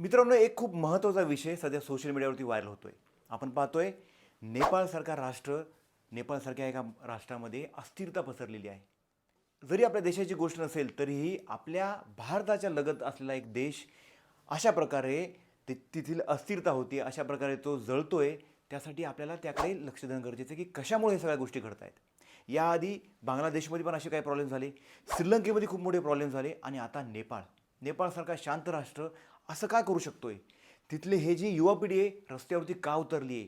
मित्रांनो एक खूप महत्त्वाचा विषय सध्या सोशल मीडियावरती व्हायरल होतोय. आपण पाहतोय नेपाळसारखा राष्ट्र नेपाळसारख्या एका राष्ट्रामध्ये अस्थिरता पसरलेली आहे. जरी आपल्या देशाची गोष्ट नसेल तरीही आपल्या भारताच्या लगत असलेला एक देश अशा प्रकारे ते तिथील अस्थिरता होती अशा प्रकारे तो जळतोय त्यासाठी आपल्याला त्याकडे लक्ष देणं गरजेचं आहे की कशामुळे हे सगळ्या गोष्टी घडत आहेत. याआधी बांगलादेशमध्ये पण असे काही प्रॉब्लेम झाले श्रीलंकेमध्ये खूप मोठे प्रॉब्लेम झाले आणि आता नेपाळ. नेपाळसारखा शांत राष्ट्र असं का करू शकतोय? तिथले हे जी युवा पिढी आहे रस्त्यावरती का उतरली आहे?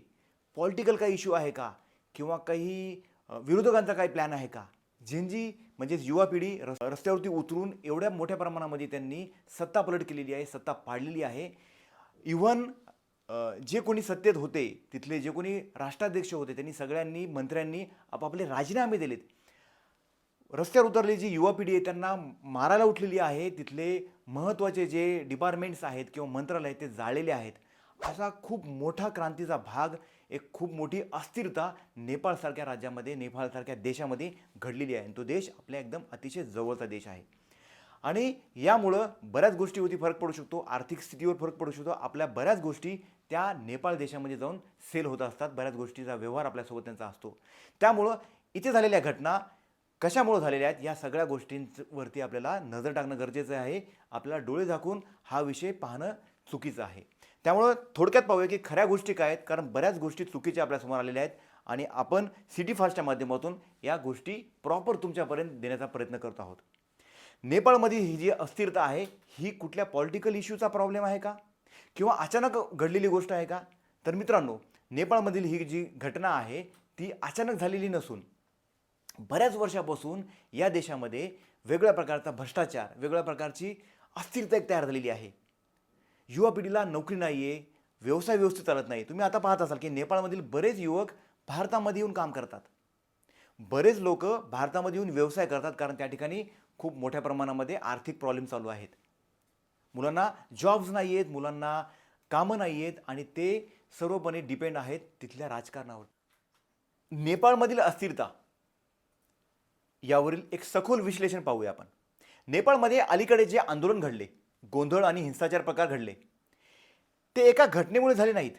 पॉलिटिकल काही इश्यू आहे का? किंवा काही विरोधकांचा काही प्लॅन आहे का? झेंजी म्हणजेच युवा पिढी रस रस्त्यावरती उतरून एवढ्या मोठ्या प्रमाणामध्ये त्यांनी सत्ता पलट केलेली आहे सत्ता पाडलेली आहे. इव्हन जे कोणी सत्तेत होते तिथले जे कोणी राष्ट्राध्यक्ष होते त्यांनी सगळ्यांनी मंत्र्यांनी आपापले राजीनामे दिलेत. रस्त्यावर उतरली जी युवा पिढी आहे त्यांना मारायला उठलेली आहे तिथले महत्त्वाचे जे डिपार्टमेंट्स आहेत किंवा मंत्रालय ते जाळलेले आहेत. असा खूप मोठा क्रांतीचा भाग एक खूप मोठी अस्थिरता नेपाळसारख्या राज्यामध्ये नेपाळसारख्या देशामध्ये घडलेली आहे. आणि तो देश आपल्या एकदम अतिशय जवळचा देश आहे. आणि यामुळं बऱ्याच गोष्टीवरती फरक पडू शकतो आर्थिक स्थितीवर फरक पडू शकतो. आपल्या बऱ्याच गोष्टी त्या नेपाळ देशामध्ये जाऊन सेल होत असतात. बऱ्याच गोष्टीचा व्यवहार आपल्यासोबत त्यांचा असतो. त्यामुळं इथे झालेल्या घटना कशामुळे झालेल्या आहेत? या सगळ्या गोष्टींवरती आपल्याला नजर टाकणं गरजेचं आहे. आपल्याला डोळे झाकून हा विषय पाहणं चुकीचं आहे. त्यामुळं थोडक्यात पाहूया की खऱ्या गोष्टी काय आहेत? कारण बऱ्याच गोष्टी चुकीच्या आपल्यासमोर आलेल्या आहेत आणि आपण सिटी फास्टच्या माध्यमातून या गोष्टी प्रॉपर तुमच्यापर्यंत देण्याचा प्रयत्न करत आहोत. नेपाळमध्ये ही जी अस्थिरता आहे ही कुठल्या पॉलिटिकल इश्यूचा प्रॉब्लेम आहे का? किंवा अचानक घडलेली गोष्ट आहे का? तर मित्रांनो नेपाळमधील ही जी घटना आहे ती अचानक झालेली नसून बऱ्याच वर्षापासून या देशामध्ये वेगळ्या प्रकारचा भ्रष्टाचार वेगळ्या प्रकारची अस्थिरता एक तयार झालेली आहे. युवा पिढीला नोकरी नाही आहे व्यवसाय व्यवस्थित चालत नाही. तुम्ही आता पाहत असाल की नेपाळमधील बरेच युवक भारतामध्ये येऊन काम करतात. बरेच लोक भारतामध्ये येऊन व्यवसाय करतात कारण त्या ठिकाणी खूप मोठ्या प्रमाणामध्ये आर्थिक प्रॉब्लेम चालू आहेत. मुलांना जॉब्स नाही आहेत मुलांना कामं नाही आहेत आणि ते सर्वपणे डिपेंड आहेत तिथल्या राजकारणावर. नेपाळमधील अस्थिरता यावरील एक सखोल विश्लेषण पाहूया आपण. नेपाळमध्ये अलीकडे जे आंदोलन घडले गोंधळ आणि हिंसाचार प्रकार घडले ते एका घटनेमुळे झाले नाहीत.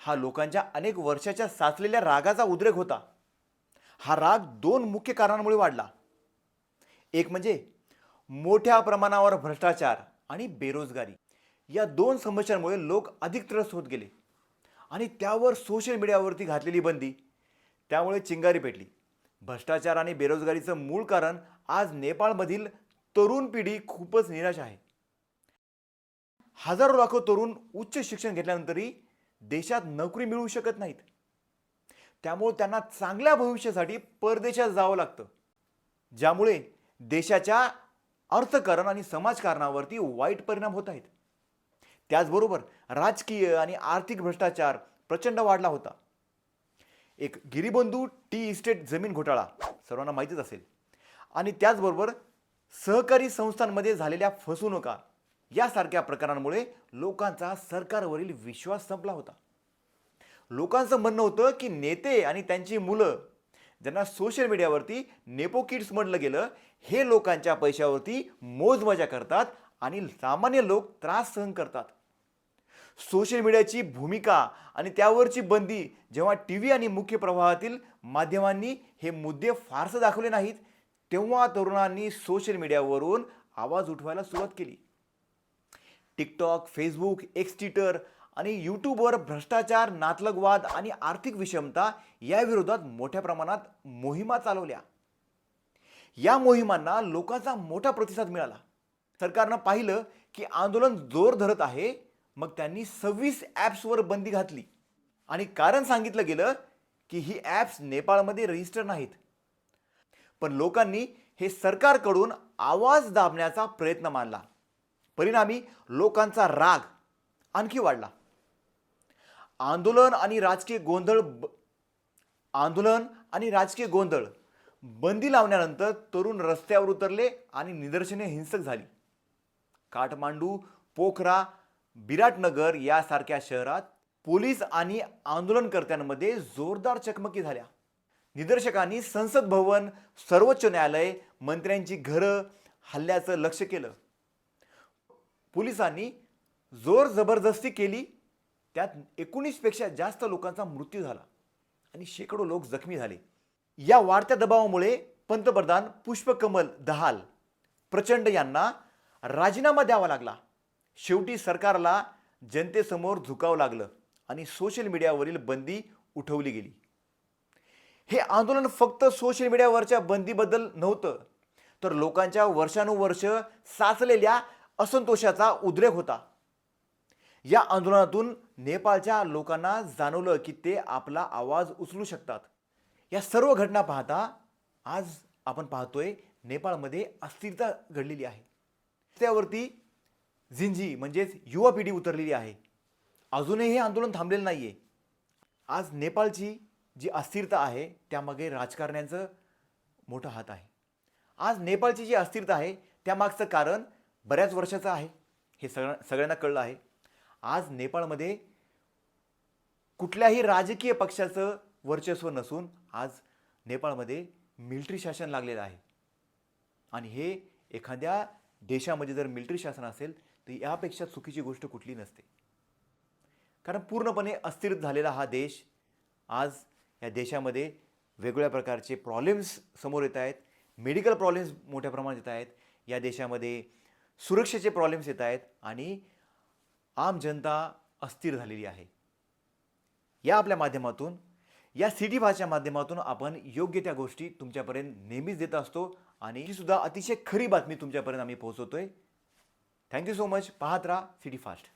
हा लोकांच्या अनेक वर्षाच्या साचलेल्या रागाचा उद्रेक होता. हा राग दोन मुख्य कारणांमुळे वाढला. एक म्हणजे मोठ्या प्रमाणावर भ्रष्टाचार आणि बेरोजगारी. या दोन समस्यांमुळे लोक अधिक त्रस्त होत गेले आणि त्यावर सोशल मीडियावरती घातलेली बंदी त्यामुळे चिंगारी पेटली. भ्रष्टाचार आणि बेरोजगारीचं मूळ कारण आज नेपाळमधील तरुण पिढी खूपच निराश आहे. हजारो लाखो तरुण उच्च शिक्षण घेतल्यानंतरही देशात नोकरी मिळू शकत नाहीत. त्यामुळे त्यांना चांगल्या भविष्यासाठी परदेशात जावं लागतं. ज्यामुळे देशाच्या अर्थकारण आणि समाजकारणावरती वाईट परिणाम होत आहेत. त्याचबरोबर राजकीय आणि आर्थिक भ्रष्टाचार प्रचंड वाढला होता. एक गिरीबंधू टी इस्टेट जमीन घोटाळा. सर्वांना माहितीच असेल. आणि त्याचबरोबर सहकारी संस्थांमध्ये झालेल्या फसवणुका यासारख्या प्रकारांमुळे लोकांचा सरकारवरील विश्वास संपला होता. लोकांचं म्हणणं होतं की नेते आणि त्यांची मुलं ज्यांना सोशल मीडियावरती नेपो किड्स म्हटलं गेलं हे लोकांच्या पैशावरती मोजमजा करतात आणि सामान्य लोक त्रास सहन करतात. सोशल मीडियाची भूमिका आणि त्यावरची बंदी जेव्हा टी व्ही आणि मुख्य प्रवाहातील माध्यमांनी हे मुद्दे फारसं दाखवले नाहीत तेव्हा तरुणांनी सोशल मीडियावरून आवाज उठवायला सुरुवात केली. टिकटॉक फेसबुक एक्स ट्विटर आणि यूट्यूबवर भ्रष्टाचार नातलगवाद आणि आर्थिक विषमता या विरोधात मोठ्या प्रमाणात मोहिमा चालवल्या. या मोहिमांना लोकांचा मोठा प्रतिसाद मिळाला. सरकारनं पाहिलं की आंदोलन जोर धरत आहे मग त्यांनी सव्वीस ॲप्सवर बंदी घातली. आणि कारण सांगितलं गेलं की ही ॲप्स नेपाळमध्ये रजिस्टर नाहीत. पण लोकांनी हे सरकारकडून आवाज दाबण्याचा प्रयत्न मानला परिणामी लोकांचा राग आणखी वाढला. आंदोलन आणि राजकीय गोंधळ ब- आंदोलन आणि राजकीय गोंधळ बंदी लावण्यानंतर तरुण रस्त्यावर उतरले आणि निदर्शने हिंसक झाली. काठमांडू पोखरा बिराटनगर यासारख्या शहरात पोलीस आणि आंदोलनकर्त्यांमध्ये जोरदार चकमकी झाल्या. निदर्शकांनी संसद भवन सर्वोच्च न्यायालय मंत्र्यांची घरं हल्ल्याचं लक्ष केलं. पोलिसांनी जोर जबरदस्ती केली. त्यात एकोणीसपेक्षा जास्त लोकांचा मृत्यू झाला आणि शेकडो लोक जखमी झाले. या वाढत्या दबावामुळे पंतप्रधान पुष्पकमल दहाल प्रचंड यांना राजीनामा द्यावा लागला. शेवटी सरकारला जनतेसमोर झुकावं लागलं आणि सोशल मीडियावरील बंदी उठवली गेली. हे आंदोलन फक्त सोशल मीडियावरच्या बंदीबद्दल नव्हतं तर लोकांच्या वर्षानुवर्ष साचलेल्या असंतोषाचा उद्रेक होता. या आंदोलनातून नेपाळच्या लोकांना जाणवलं की ते आपला आवाज उचलू शकतात. या सर्व घटना पाहता आज आपण पाहतोय नेपाळमध्ये अस्थिरता घडलेली आहे. त्यावरती झिंझी म्हणजेच युवा पिढी उतरलेली आहे. अजूनही हे आंदोलन थांबलेलं नाही आहे आज नेपाळची जी अस्थिरता आहे त्यामागे राजकारण्यांचं मोठा हात आहे. आज नेपाळची जी अस्थिरता आहे त्यामागचं कारण बऱ्याच वर्षाचं आहे. हे सगळ्या सगळ्यांना कळलं आहे. आज नेपाळमध्ये कुठल्याही राजकीय पक्षाचं वर्चस्व नसून आज नेपाळमध्ये मिलिटरी शासन लागलेलं आहे. आणि हे एखाद्या देशामध्ये जर मिलिटरी शासन असेल तर यापेक्षा चुकीची गोष्ट कुठली नसते. कारण पूर्णपणे अस्थिर झालेला हा देश आज या देशामध्ये वेगवेगळ्या प्रकारचे प्रॉब्लेम्स समोर येत आहेत. मेडिकल प्रॉब्लेम्स मोठ्या प्रमाणात येत आहेत. या देशामध्ये सुरक्षेचे प्रॉब्लेम्स येत आहेत आणि आम जनता अस्थिर झालेली आहे. या आपल्या माध्यमातून या सिटी भाषा माध्यमातून आपण योग्य त्या गोष्टी तुमच्यापर्यंत नेहमीच देत असतो आणि ही सुद्धा अतिशय खरी बातमी तुमच्यापर्यंत आम्ही पोहोचवतोय. थँक्यू सो मच पाहत राहा सिटी फास्ट